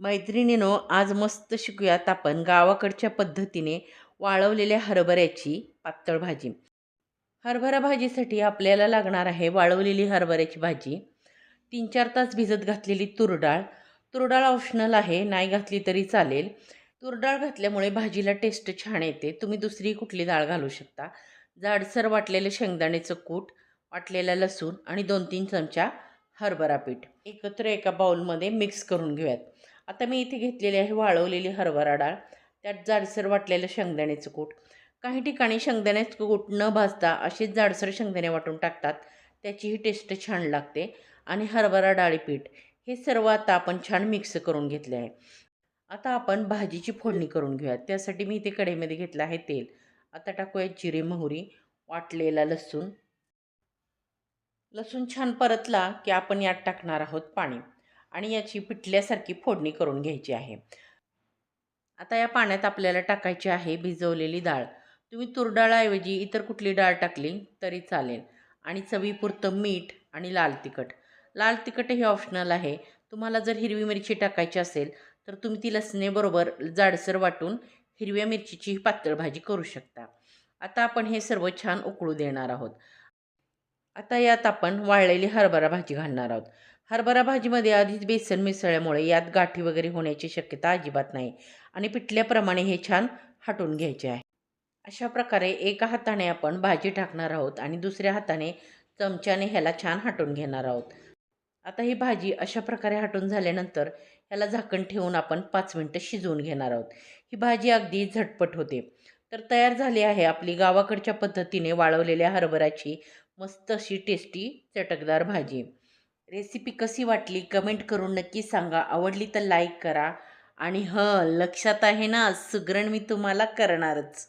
मैत्रिणीनो आज मस्त शिकूयात आपण गावाकडच्या पद्धतीने वाळवलेल्या हरभऱ्याची पातळ भाजी. हरभरा भाजीसाठी आपल्याला लागणार आहे वाळवलेली हरभऱ्याची भाजी. तीन चार तास भिजत घातलेली तुरडाळ तुरडाळ ऑप्शनल आहे नाही घातली तरी चालेल. तुरडाळ घातल्यामुळे भाजीला टेस्ट छान येते. तुम्ही दुसरी कुठली डाळ घालू शकता. जाडसर वाटलेलं शेंगदाण्याचं कूट वाटलेला लसूण आणि दोन तीन चमचा हरभरा पीठ. एकत्र एका बाउलमध्ये मिक्स करून घेऊयात. आता मी इथे घेतलेली आहे वाळवलेली हरभरा डाळ. त्यात जाडसर वाटलेलं शेंगदाण्याचं कूट. काही ठिकाणी शेंगदाण्याचं कूट न भाजता असेच जाडसर शेंगदाणे वाटून टाकतात. त्याचीही टेस्ट छान लागते. आणि हरभरा डाळीपीठ हे सर्व आता आपण छान मिक्स करून घेतले आहे. आता आपण भाजीची फोडणी करून घेऊयात. त्यासाठी मी इथे कढईमध्ये घेतलं आहे तेल. आता टाकूया जिरे मोहरी वाटलेला लसूण. लसूण छान परतला की आपण यात टाकणार आहोत पाणी. आणि याची पिठल्यासारखी फोडणी करून घ्यायची आहे. आता या पाण्यात आपल्याला टाकायची आहे भिजवलेली डाळ. तुम्ही तुरडाळाऐवजी इतर कुठली डाळ टाकली तरी चालेल. आणि चवीपुरतं मीठ आणि लाल तिखट. लाल तिखट हे ऑप्शनल आहे. तुम्हाला जर हिरवी मिरची टाकायची असेल तर तुम्ही ती लसणेबरोबर जाडसर वाटून हिरव्या मिरचीची पातळ भाजी करू शकता. आता आपण हे सर्व छान उकळू देणार आहोत. आता यात आपण वाळलेली हरभरा भाजी घालणार आहोत. हरभरा भाजीमध्ये आधीच बेसन मिसळल्यामुळे यात गाठी वगैरे होण्याची शक्यता अजिबात नाही आणि पिठल्याप्रमाणे हे छान हटून घ्यायचे आहे. अशा प्रकारे एका हाताने आपण भाजी टाकणार आहोत आणि दुसऱ्या हाताने चमच्याने ह्याला छान हटून घेणार आहोत. आता ही भाजी अशा प्रकारे हटून झाल्यानंतर ह्याला झाकण ठेवून आपण पाच मिनटं शिजवून घेणार आहोत. ही भाजी अगदी झटपट होते. तर तयार झाली आहे आपली गावाकडच्या पद्धतीने वाळवलेल्या हरभऱ्याची मस्त अशी टेस्टी चटकदार भाजी. रेसिपी कशी वाटली कमेंट करून नक्की सांगा. आवडली तर लाईक करा आणि ह लक्षात आहे ना सुगरण मी तुम्हाला करणारच.